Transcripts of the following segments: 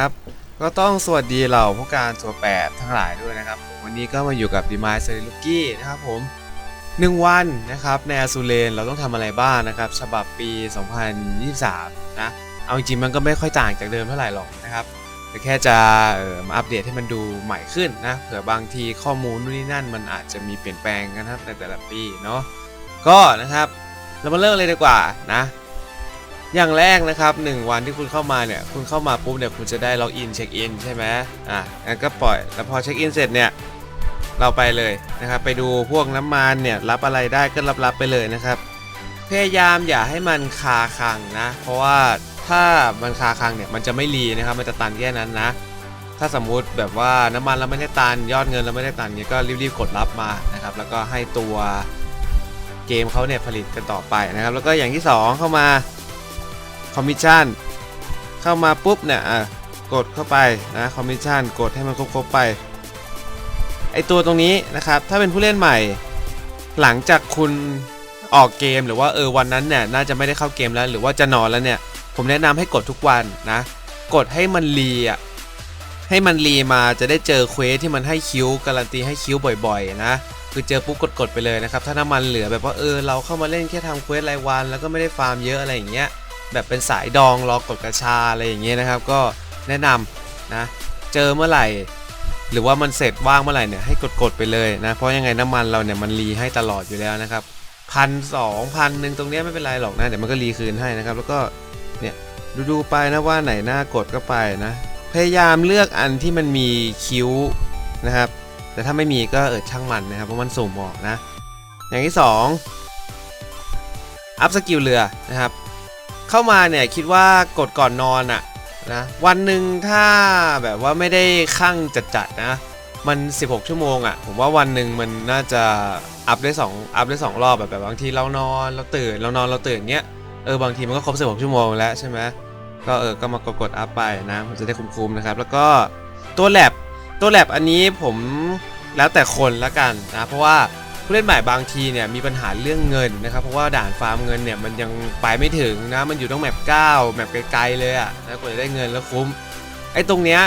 ครับ ก็ต้องสวัสดีเหล่าผู้การตัวแปดทั้งหลายด้วยนะครับ วันนี้ก็มาอยู่กับดีมายเซริลุกี้นะครับผมหนึ่งวันนะครับในอาซูเลนเราต้องทำอะไรบ้างนะครับ ฉบับปี 2023 นะ เอาจริงมันก็ไม่ค่อยต่างจากเดิมเท่าไหร่หรอกนะครับ แต่แค่จะเอ่อมาอัปเดตให้มันดูใหม่ขึ้นนะเผื่อบางทีข้อมูลนู่นนี่นั่นมันอาจจะมีเปลี่ยนแปลงกันนะครับในแต่ละปีเนาะก็นะครับเรามาเริ่มเลยดีกว่านะ อย่างแรกนะครับ 1 วันที่คุณเข้ามาเนี่ย คุณเข้ามาปุ๊บเนี่ยคุณจะได้ล็อกอินเช็คอินใช่ไหมอะงั้นก็ปล่อย แล้วพอเช็คอินเสร็จเนี่ยเราไปเลยนะครับ ไปดูพวกน้ำมันเนี่ยรับอะไรได้ก็รับรับไปเลยนะครับ พยายามอย่าให้มันคาคังนะ เพราะว่าถ้ามันคาคังเนี่ยมันจะไม่รีนะครับ มันจะตันแค่นั้นนะ ถ้าสมมุติแบบว่าน้ำมันเราไม่ได้ตัน ยอดเงินเราไม่ได้ตันเนี่ยก็รีบๆกดรับมานะครับ แล้วก็ให้ตัวเกมเขาเนี่ยผลิตกันต่อไปนะครับ แล้วก็อย่างที่สองเข้ามา คอมมิชชั่นเข้ามาปุ๊บเนี่ยอะกดเข้าไปนะคอมมิชชั่นกดให้มันครบๆไปไอตัวตรงนี้นะครับถ้าเป็นผู้เล่นใหม่ หลังจากคุณออกเกมหรือว่าเออวันนั้นเนี่ยน่าจะไม่ได้เข้าเกมแล้ว หรือว่าจะนอนแล้วเนี่ย ผมแนะนำให้กดทุกวันนะ กดให้มันรีอะให้มันรีมาจะได้เจอเควสที่มันให้คิวการันตีให้คิวบ่อยๆ นะ คือเจอปุ๊บกดๆไปเลยนะครับ ถ้าน้ำมันเหลือแบบว่าเออเราเข้ามาเล่นแค่ทำเควสรายวัน แล้วก็ไม่ได้ฟาร์มเยอะอะไรอย่างเงี้ย แบบเป็นสายดองรอกดกระชาอะไรอย่างเงี้ยนะครับ ก็แนะนำนะเจอเมื่อไหร่ หรือว่ามันเสร็จว่างเมื่อไหร่เนี่ยให้กดๆไปเลยนะเพราะยังไงน้ำมันเราเนี่ยมันรีให้ตลอดอยู่แล้วนะครับพันสองพันหนึ่งตรงเนี้ยไม่เป็นไรหรอกนะเดี๋ยวมันก็รีคืนให้นะครับ แล้วก็เนี่ยดูๆไปนะว่าไหนหน้ากดก็ไปนะพยายามเลือกอันที่มันมีคิ้วนะครับ แต่ถ้าไม่มีก็เออช่างมันนะครับเพราะมันสุ่มออกนะ อย่างที่สองอัพสกิลเรือนะครับ เข้ามาเนี่ยคิดว่ากดก่อนนอนอะนะวันหนึ่งถ้าแบบว่าไม่ได้ข้างจัดๆนะ มัน 16 ชั่วโมงอะผมว่าวันหนึ่งมันน่าจะอัพได้2อัพได้สองรอบแบบแบบบางทีเรานอนเราตื่นเรานอนเราตื่นเงี้ยเออบางทีมันก็ครบ 16 ชั่วโมงแล้วใช่ไหมก็เออก็มากดกดอัพไปนะมันจะได้คุ้มๆนะครับ แล้วก็ตัวแลบตัวแลบอันนี้ผมแล้วแต่คนละกันนะเพราะว่า ผู้เล่นใหม่บางทีเนี่ยมีปัญหาเรื่องเงินนะครับเพราะว่าด่านฟาร์มเงินเนี่ยมันยังไปไม่ถึงนะมันอยู่ต้องแมป9แมปไกลๆเลยอะนะกว่าจะได้เงินแล้วคุ้มไอ้ตรงเนี้ย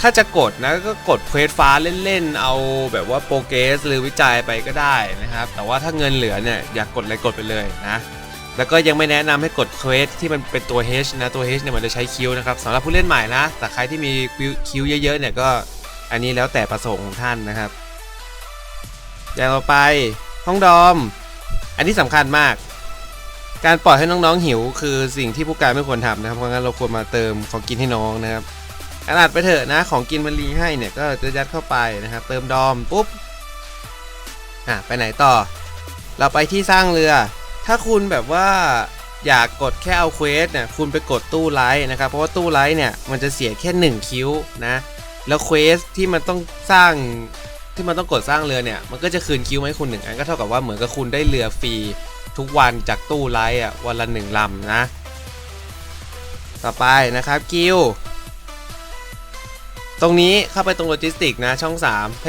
ถ้าจะกดนะก็กดเควสฟ้าเล่นๆ เอาแบบว่าโปรเกสหรือวิจัยไปก็ได้นะครับ แต่ว่าถ้าเงินเหลือเนี่ยอยากกดอะไรกดไปเลยนะแล้วก็ยังไม่แนะนำให้กดเควสที่มันเป็นตัว H นะตัว H เนี่ยมันจะใช้คิวนะครับสำหรับผู้เล่นใหม่นะแต่ใครที่มีคิวเยอะๆเนี่ยก็อันนี้แล้วแต่ประสงค์ของท่านนะครับ อย่างต่อไปห้องดอม อันนี้สำคัญมาก การปล่อยให้น้องๆหิว คือสิ่งที่ผู้การไม่ควรทำนะครับเพราะงั้นเราควรมาเติมของกินให้น้องนะครับขนาดไปเถอะนะของกินมันรีให้เนี่ยก็จะยัดเข้าไปนะครับ เติมดอมปุ๊บอะไปไหนต่อ เราไปที่สร้างเรือ ถ้าคุณแบบว่าอยากกดแค่เอาเควสเนี่ยคุณไปกดตู้ไลท์นะครับ เพราะว่าตู้ไลท์เนี่ยมันจะเสียแค่ 1 คิ้วนะ แล้วเควสที่มันต้องสร้าง ที่มันต้องกดสร้างเรือเนี่ยมันก็จะคืนคิวให้คุณหนึ่งอันก็เท่ากับว่าเหมือนกับคุณได้เรือฟรีทุกวันจากตู้ไลท์อะวันละหนึ่งลำนะ ต่อไปนะครับกิวตรงนี้เข้าไปตรงโลจิสติกนะช่อง3เพ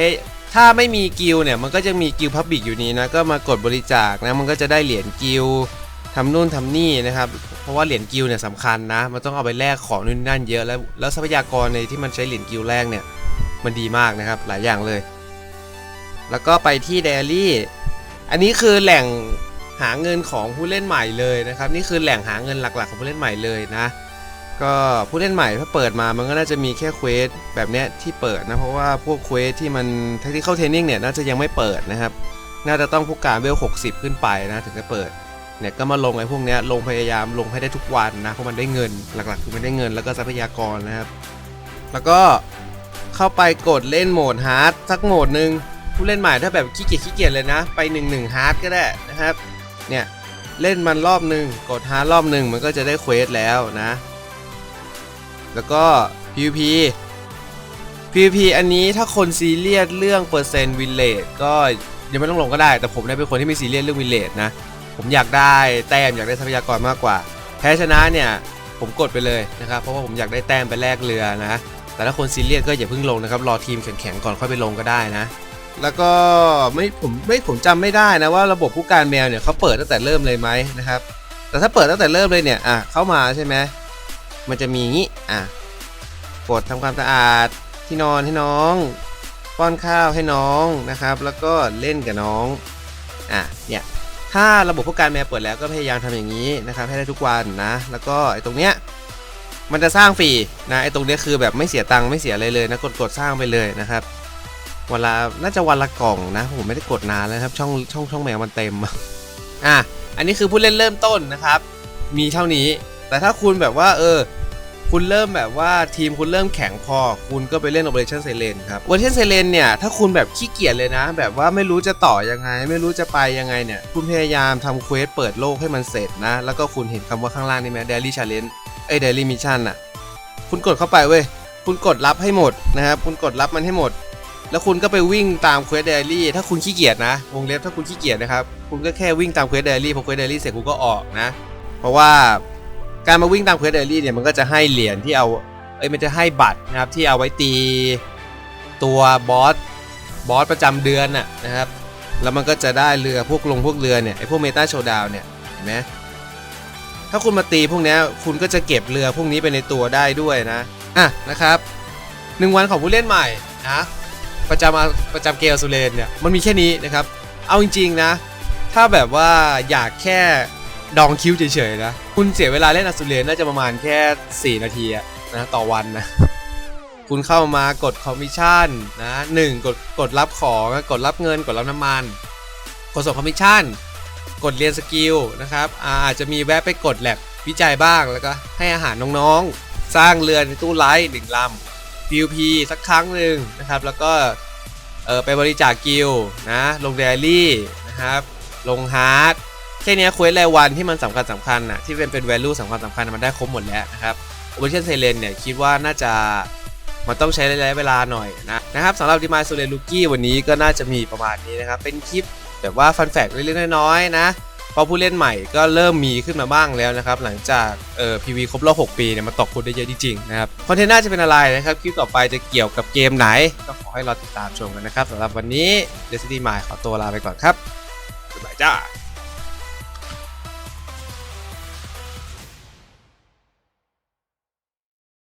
ถ้าไม่มีกิลเนี่ยมันก็จะมีกิลพับบิกอยู่นี้นะก็มากดบริจาคนะมันก็จะได้เหรียญกิลทำนู่นทำนี่นะครับ เพราะว่าเหรียญกิลเนี่ยสำคัญนะ มันต้องเอาไปแลกของนู่นนั่นเยอะแล้วแล้วทรัพยากรในที่มันใช้เหรียญกิลแรกเนี่ยมันดีมากนะครับหลายอย่างเลย แล้วก็ไปที่เดลี่อันนี้คือแหล่งหาเงินของผู้เล่นใหม่เลยนะครับ นี่คือแหล่งหาเงินหลักๆ ของผู้เล่นใหม่เลยนะ ก็ผู้เล่นใหม่ถ้าเปิดมามันก็น่าจะมีแค่เควสแบบเนี้ยที่เปิดนะเพราะว่าพวกเควสที่มันที่เข้าเทรนนิ่งเนี่ยน่าจะยังไม่เปิดนะครับ น่าจะต้องผู้การเวล60 ขึ้นไปนะถึงจะเปิดเนี่ยก็มาลงไอ้พวกเนี้ยลงพยายามลงให้ได้ทุกวันนะเพราะมันได้เงินหลักๆ คือมันได้เงินแล้วก็ทรัพยากรนะครับ แล้วก็เข้าไปกดเล่นโหมดฮาร์ดสักโหมดหนึ่ง ผู้เล่นใหม่ถ้าแบบขี้เกียจขี้เกียจเลยนะ ไป1 1ฮาร์ดก็ได้นะครับ เนี่ยเล่นมันรอบหนึ่งกดฮาร์ดรอบหนึ่งมันก็จะได้เควสแล้วนะ แล้วก็ PVP PVP อันนี้ถ้าคนซีเรียสเรื่องเปอร์เซ็นต์วินเลทก็ยังไม่ต้องลงก็ได้ แต่ผมเนี่ยเป็นคนที่ไม่ซีเรียสเรื่องวินเลทนะ ผมอยากได้แต้มอยากได้ทรัพยากรมากกว่า แพ้ชนะเนี่ยผมกดไปเลยนะครับ เพราะว่าผมอยากได้แต้มไปแลกเรือนะ แต่ถ้าคนซีเรียสก็อย่าเพิ่งลงนะครับ รอทีมแข็งๆก่อนค่อยไปลงก็ได้นะ แล้วก็ไม่ผมไม่ผมจำไม่ได้นะว่าระบบผู้การแมวเนี่ยเขาเปิดตั้งแต่เริ่มเลยไหมนะครับ แต่ถ้าเปิดตั้งแต่เริ่มเลยเนี่ยอะเข้ามาใช่ไหมมันจะมีงี้อะกดทำความสะอาดที่นอนให้น้อง ป้อนข้าวให้น้องนะครับ แล้วก็เล่นกับน้องอะเนี่ยถ้าระบบพวกการแมวเปิดแล้วก็พยายามทำอย่างนี้นะครับ ให้ได้ทุกวันนะ แล้วก็ไอ้ตรงเนี้ยมันจะสร้างฟรีนะไอ้ตรงเนี้ยคือแบบไม่เสียตังค์ไม่เสียอะไรเลยนะกดกดสร้างไปเลยนะครับ วันละน่าจะวันละกล่องนะผมไม่ได้กดนานแล้วครับช่องช่องช่องแมวมันเต็มอะอันนี้คือผู้เล่นเริ่มต้นนะครับ มีเท่านี้ แต่ถ้าคุณแบบว่า เออ คุณเริ่มแบบว่าทีมคุณเริ่มแข็งพอ คุณก็ไปเล่น Operation s i l e n ครับ Operation s i l e n เนี่ย ถ้าคุณแบบขี้เกียจเลยนะ แบบว่าไม่รู้จะต่อยังไง ไม่รู้จะไปยังไงเนี่ย คุณพยายามทำเควสเปิดโลกให้มันเสร็จนะ แล้วก็คุณเห็นคำว่าข้างล่างนี่ไหม Daily Challenge เอ้ย Daily Mission อะ คุณกดเข้าไปเว้ย คุณกดรับให้หมดนะครับ คุณกดรับมันให้หมด แล้วคุณก็ไปวิ่งตามเควสเดลี่ ถ้าคุณขี้เกียจนะ วงเล็บถ้าคุณขี้เกียจนะครับ คุณก็แค่วิ่งตามเควสเดลี่พอเควสเดลี่เสร็จคุณก็ออกนะ เพราะว่าการมาวิ่งตามเควสเดลี่เนี่ยมันก็จะให้เหรียญที่เอาเอ้ยมันจะให้บัตรนะครับที่เอาไว้ตีตัวบอสบอสประจำเดือนน่ะนะครับ แล้วมันก็จะได้เรือพวกลงพวกเรือเนี่ยไอพวกเมตาโชดาวเนี่ยเห็นไหมถ้าคุณมาตีพวกนี้คุณก็จะเก็บเรือพวกนี้ไปในตัวได้ด้วยนะอะนะครับหนึ่งวันของผู้เล่นใหม่นะ ประจำอาประจำเกลซูเลนเนี่ยมันมีแค่นี้นะครับ เอาจริงๆนะ ถ้าแบบว่าอยากแค่ดองคิวเฉยๆนะ คุณเสียเวลาเล่นอาซูเลนน่าจะประมาณแค่ 4 นาทีนะต่อวันนะ คุณเข้ามากดคอมมิชชั่นนะหนึ่งกดกดรับของกดรับเงินกดรับน้ำมัน กดส่งคอมมิชชั่นกดเรียนสกิลนะครับอาจจะมีแวะไปกดแลบวิจัยบ้างแล้วก็ให้อาหารน้องๆ สร้างเรือในตู้ไลท์หนึ่งลำ PVP สักครั้งหนึ่งนะครับ แล้วก็เออไปบริจาคกิลนะลงเดลี่นะครับ ลงฮาร์ดแค่นี้ยเควสรายวันที่มันสำคัญสำคัญนะที่เป็นเป็น value สำคัญสำคัญมันได้ครบหมดแล้วนะครับ Operation s i l e n เนี่ยคิดว่าน่าจะมันต้องใช้ระยะเวลาหน่อยนะนะครับสำหรับ d e m i s o l e n Rookie วันนี้ก็น่าจะมีประมาณนี้นะครับ เป็นคลิปแบบว่าฟันแฟกเล็กๆน้อยๆนะ เพอผู้เล่นใหม่ก็เริ่มมีขึ้นมาบ้างแล้วนะครับ หลังจากเอ่อพีวีครบรอบ6ปีเนี่ยมาตอกคนได้เยอะจริงๆนะครับคอนเทนต์น่าจะเป็นอะไรนะครับ คลิปต่อไปจะเกี่ยวกับเกมไหน ก็ขอให้รอติดตามชมกันนะครับสำหรับวันนี้ Destiny m i ขอตัวลาไปก่อนครับบ๊ายบายจ้า